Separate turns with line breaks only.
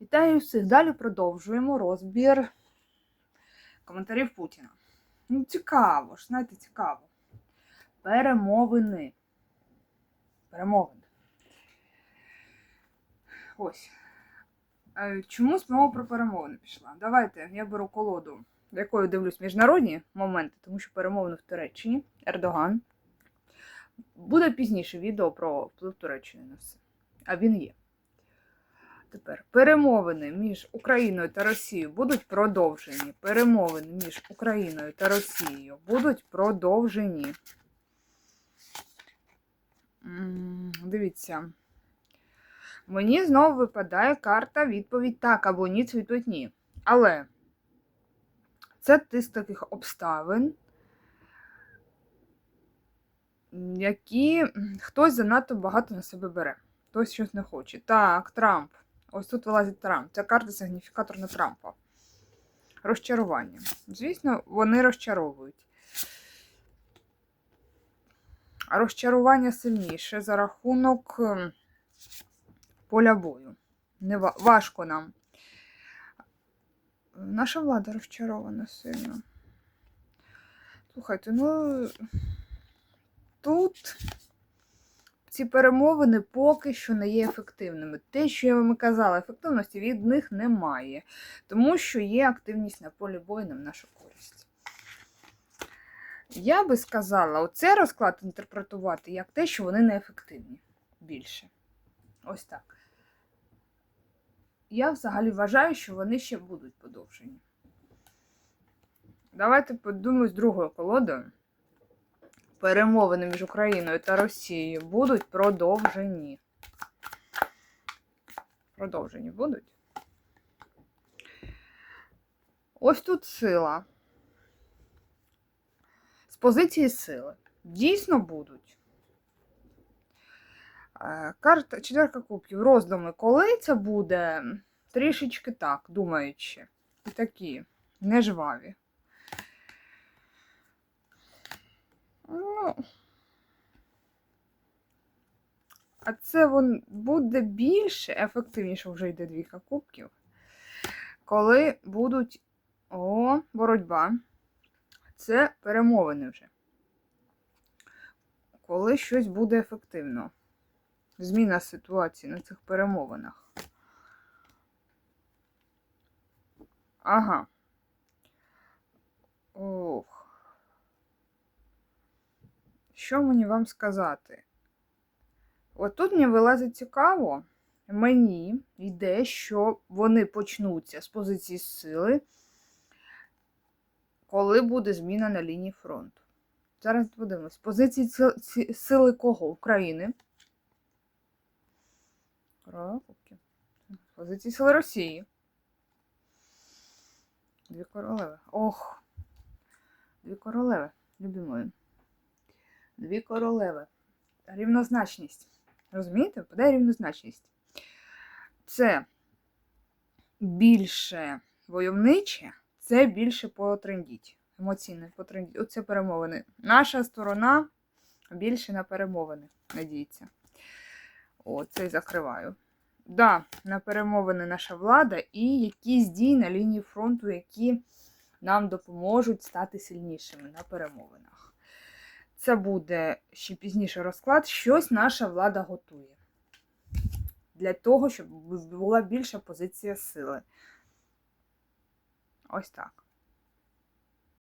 Вітаю всіх. Далі продовжуємо розбір коментарів Путіна. Ну, цікаво ж, знаєте, цікаво. Перемовини. Перемовини. Ось. Е, Чомусь мова про перемовини пішла. Давайте я беру колоду, якою дивлюсь міжнародні моменти, тому що перемовини в Туреччині, Ердоган. Буде пізніше відео про вплив Туреччини на все. А він є. Тепер перемовини між Україною та Росією будуть продовжені. Перемовини між Україною та Росією будуть продовжені. Дивіться. Мені знову випадає карта відповідь так або ні, відповідь ні. Але це тиск таких обставин, які хтось занадто багато на себе бере. Хтось щось не хоче. Так, Трамп. Ось тут вилазить Трамп. Ця карта сигніфікатор на Трампа. Розчарування. Звісно, вони розчаровують. Розчарування сильніше за рахунок ем, поля бою. Не ва- важко нам. Наша влада розчарована сильно. Слухайте, ну тут ці перемовини поки що не є ефективними. Те, що я вам казала, ефективності від них немає, тому що є активність на полі бою в нашу користь. Я би сказала, оцей розклад інтерпретувати як те, що вони неефективні більше. Ось так. Я взагалі вважаю, що вони ще будуть подовжені. Давайте подумаємо з другою колодою перемовини між Україною та Росією будуть продовжені. Продовжені будуть. Ось тут сила. З позиції сили. Дійсно будуть. Е, Карта четверка кубків. Роздуми. Коли це буде? Трішечки так, думаючи. І такі нежваві. Ну. А це вон буде більше, ефективніше вже йде двійка кубків. Коли будуть. О, боротьба. Це перемовини вже. Коли щось буде ефективно. Зміна ситуації на цих перемовинах. Ага. Ох. Що мені вам сказати? От тут мені вилазить цікаво. Мені йде, що вони почнуться з позиції сили, коли буде зміна на лінії фронту. Зараз подивимось. З позиції ці- ці- сили кого? України. Позиції сили Росії. Дві королеви. Ох. Дві королеви, любі мої. Дві королеви. Рівнозначність. Розумієте? Випадає рівнозначність. Це більше войовниче, це більше потрендіть. Емоційне потрендіть. Оце перемовини. Наша сторона більше на перемовини, надіється. О, це і закриваю. Да, на перемовини наша влада і якісь дії на лінії фронту, які нам допоможуть стати сильнішими на перемовинах. Це буде ще пізніше розклад. Щось наша влада готує. Для того, щоб була більша позиція сили. Ось так.